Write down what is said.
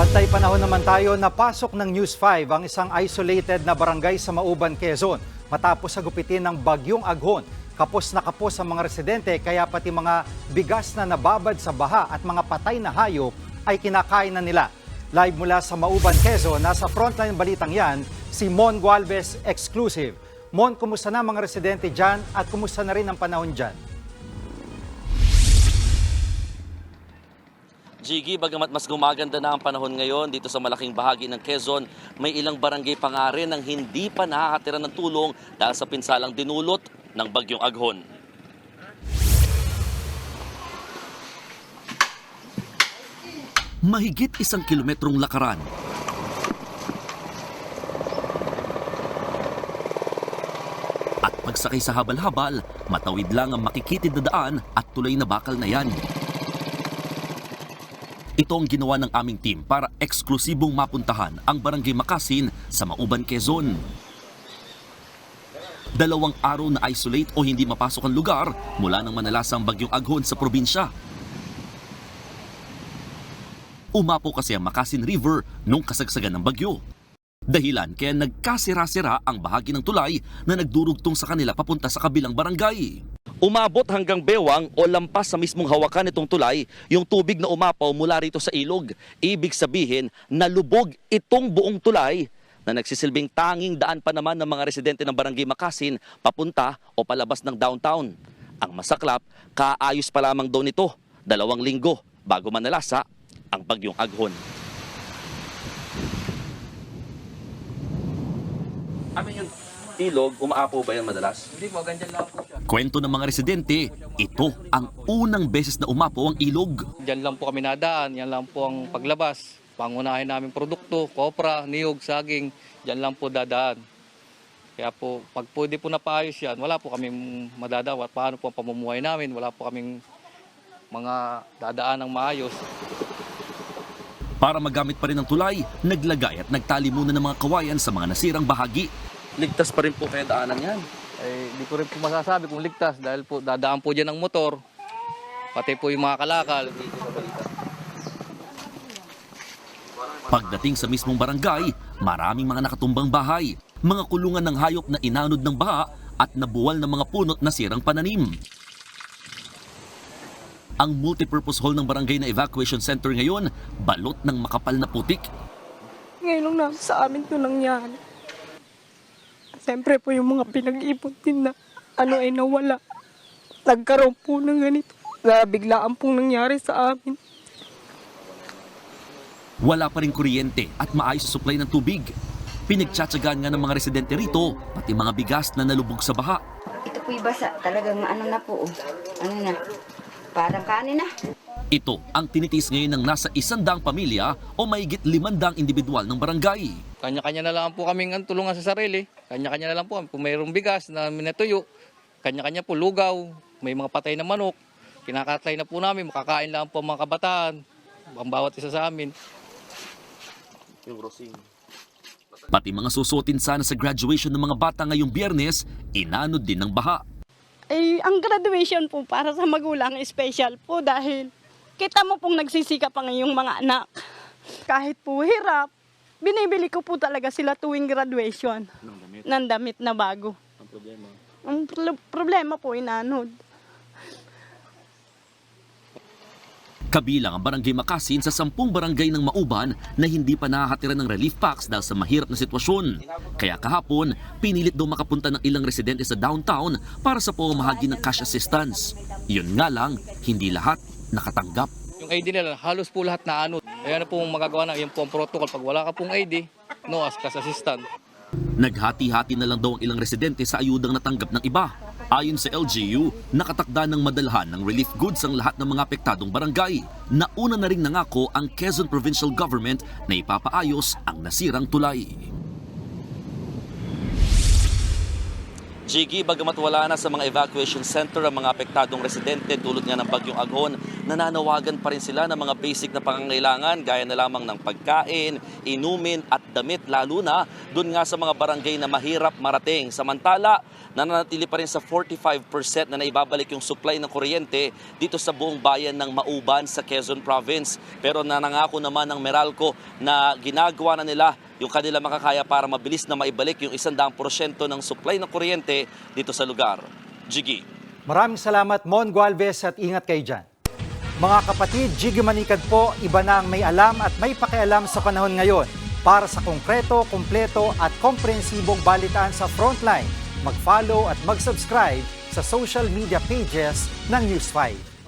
Bantay panahon naman tayo, napasok ng News 5 ang isang isolated na barangay sa Mauban, Quezon matapos sagupitin ng bagyong Aghon. Kapos na kapos ang mga residente kaya pati mga bigas na nababad sa baha at mga patay na hayop ay kinakain na nila. Live mula sa Mauban, Quezon, nasa frontline balitang yan, si Mon Gualvez Exclusive. Mon, kumusta na mga residente dyan at kumusta na rin ang panahon dyan? Jiggy, bagamat mas gumaganda na ang panahon ngayon dito sa malaking bahagi ng Quezon, may ilang barangay pa nga rin ang hindi pa nakakatira ng tulong dahil sa pinsalang dinulot ng bagyong Aghon. Mahigit isang kilometrong lakaran. At pagsakay sa habal-habal, matawid lang ang makikitid na daan at tulay na bakal na yan. Ito ang ginawa ng aming team para eksklusibong mapuntahan ang Barangay Makasin sa Mauban, Quezon. Dalawang araw na isolate o hindi mapasok ang lugar mula nang manalasang bagyong Aghon sa probinsya. Umapo kasi ang Makasin River nung kasagsagan ng bagyo. Dahilan kaya nagkasira-sira ang bahagi ng tulay na nagdurugtong sa kanila papunta sa kabilang barangay. Umabot hanggang bewang o lampas sa mismong hawakan nitong tulay yung tubig na umapaw mula rito sa ilog. Ibig sabihin, nalubog itong buong tulay na nagsisilbing tanging daan pa naman ng mga residente ng Barangay Makasin papunta o palabas ng downtown. Ang masaklap, kaayos pa lamang daw nito dalawang linggo bago manalasa ang bagyong Aghon. Amin yung ilog, umaapaw ba yan madalas? Kwento ng mga residente, ito ang unang beses na umapo ang ilog. Diyan lang po kami nadaan, yan lang po ang paglabas. Pangunahin namin produkto, kopra, niyog, saging, diyan lang po dadaan. Kaya po, pag pwede po napaayos yan, wala po kaming madadawat. Paano po ang pamumuhay namin? Wala po kaming mga dadaan ng maayos. Para magamit pa rin ang tulay, naglagay at nagtali muna ng mga kawayan sa mga nasirang bahagi. Ligtas pa rin po kaya daanan yan. Eh, di ko rin po masasabi kung ligtas dahil po dadaan po dyan ng motor. Pati po yung mga kalakal. Hindi. Pagdating sa mismong barangay, maraming mga nakatumbang bahay, mga kulungan ng hayop na inanod ng baha at nabuwal ng mga punot na sirang pananim. Ang multipurpose hall ng barangay na evacuation center ngayon, balot ng makapal na putik. Ngayon lang na sa amin to nangyari. Siyempre po yung mga pinag-ipon din na ano ay nawala. Nagkaroon po ng ganito. Na biglaan pong nangyari sa amin. Wala pa rin kuryente at maayos sa supply ng tubig. Pinagtsatsagaan nga ng mga residente rito, pati mga bigas na nalubog sa baha. Ito po'y basa. Talagang ano na po. oh. Ano na. Parang kanin na. Ito ang tinitiis ngayon ng nasa isandang pamilya o mahigit limandang individual ng barangay. Kanya-kanya na lang po kaming ang tulungan sa sarili. Kanya-kanya na lang po. Kung mayroong bigas na minatuyo, kanya-kanya po lugaw. May mga patay na manok. Kinakatay na po namin. Makakain lang po ang mga kabataan. Ang bawat isa sa amin. Pati mga susuotin sana sa graduation ng mga bata ngayong biyernes, inanod din ng baha. Eh, ang graduation po para sa magulang special po dahil kita mo pong nagsisikap ang iyong mga anak. Kahit po hirap, binibili ko po talaga sila tuwing graduation. Ng damit na bago. Ang problema? Ang pro- problema po, inanod. Kabilang ang barangay Makasin sa sampung barangay ng Mauban na hindi pa nakakatira ng relief packs dahil sa mahirap na sitwasyon. Kaya kahapon, pinilit daw makapunta ng ilang residente sa downtown para sa pamamahagi ng cash assistance. Yun nga lang, hindi lahat nakatanggap. ID nila, halos po lahat na ano. Ayan na po ang magagawa na. Yan po ang protocol. Pag wala ka pong ID, no as cash assistant. Naghati-hati na lang daw ang ilang residente sa ayudang natanggap ng iba. Ayon sa LGU, nakatakda ng madalhan ng relief goods ang lahat ng mga apektadong barangay. Nauna na rin nangako ang Quezon Provincial Government na ipapaayos ang nasirang tulay. Jiggy, bagamat wala na sa mga evacuation center ang mga apektadong residente tulad nga ng bagyong Aghon, nananawagan pa rin sila ng mga basic na pangangailangan gaya na lamang ng pagkain, inumin at damit lalo na dun nga sa mga barangay na mahirap marating. Samantala, nananatili pa rin sa 45% na naibabalik yung supply ng kuryente dito sa buong bayan ng Mauban sa Quezon Province. Pero nanangako naman ng Meralco na ginagawa na nila yung kanila makakaya para mabilis na maibalik yung 100% ng supply ng kuryente dito sa lugar. Jiggy. Maraming salamat Mon Gualvez at ingat kayo dyan. Mga kapatid, Jiggy Manikad po, iba na ang may alam at may pakialam sa panahon ngayon. Para sa konkreto, kumpleto at komprehensibong balitaan sa Frontline, mag-follow at mag-subscribe sa social media pages ng News 5.